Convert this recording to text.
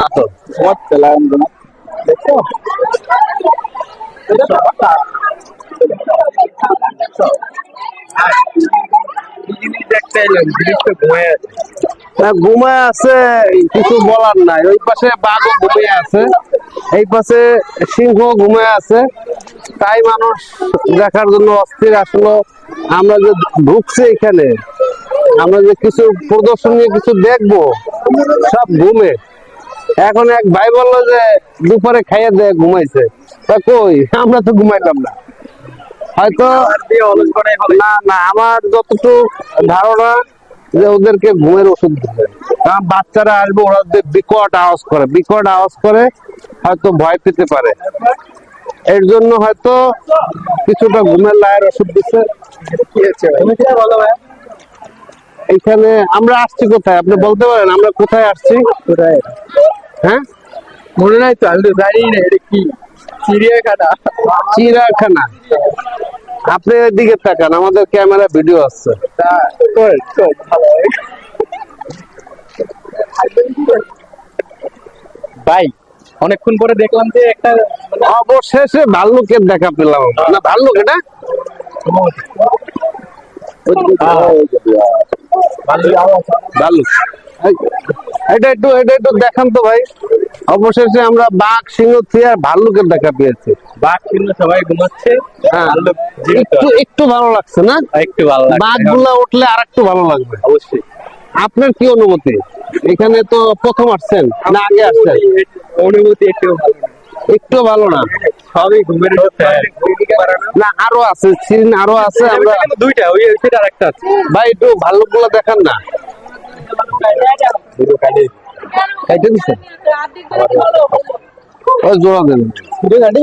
না তো। ঘুমায় আছে, কিছু বলার নাই। ওই পাশে ঘুমিয়ে আছে। এই পাশে সিংহ ঘুমিয়ে আছে। তাই মানুষ দেখার জন্য অস্থির আসলো। আমরা যে ঢুকছি এখানে, আমরা যে কিছু প্রদর্শনী কিছু দেখব সব ঘুমে। এখন এক ভাই বলল যে দুপুরে খাইয়ে দেয় ঘুমাইছে। তা কই? আমরা তো ঘুমাইলাম না। হয়তো না না আমার যতটুকু ধারণা যে ওদেরকে ঘুমের ওষুধ দিবে। কারণ বাচ্চারা আসবে ওরা যে বিকট আওয়াজ করে বিকট আওয়াজ করে হয়তো ভয় পেতে পারে। এর জন্য হয়তো কিছুটা ঘুমের লায়ের ওষুধ দিচ্ছে। কি হচ্ছে ভাই? তুমি কি বলো ভাই? এইখানে আমরা আসছি কোথায়? আপনি বলতে পারেন আমরা কোথায় আসছি? কোথায়? হ্যাঁ? মনে নাই তো আমি তো জানি না এটা কি? চিড়িয়াখানা। চিড়িয়াখানা। আপনি এদিকে তাকান আমাদের ক্যামেরা ভিডিও আসছে। ভাই অনেকক্ষণ পরে দেখলাম যে একটা মানে অবশেষে ভাল্লুকের দেখা পেলাম। না ভাল্লুক এটা? ভাল্লুক এটা একটু এটা একটু দেখান তো ভাই। অবশেষে আমরা বাঘ সিংহ আর ভাল্লুকের দেখা পেয়েছি। বাঘ চিহ্ন সবাই ঘুমাচ্ছে। হ্যাঁ। একটু একটু ভালো লাগছে না? একটু ভালো বাঘগুলা উঠলে আর একটু ভালো লাগবে। অবশ্যই। আপনার কি অনুমতি এখানে তো প্রথম আসছেন না আগে আসছেন? অনুভূতি একটু একটু ভালো না? সবই ঘুমের না। আরও আছে সিন আরও আছে আমরা দুইটা ওই সেটা আরেকটা আছে। ভাই একটু ভালো গুলো দেখান না। দিচ্ছেন ওই জোড়া দেন। দুটো গাড়ি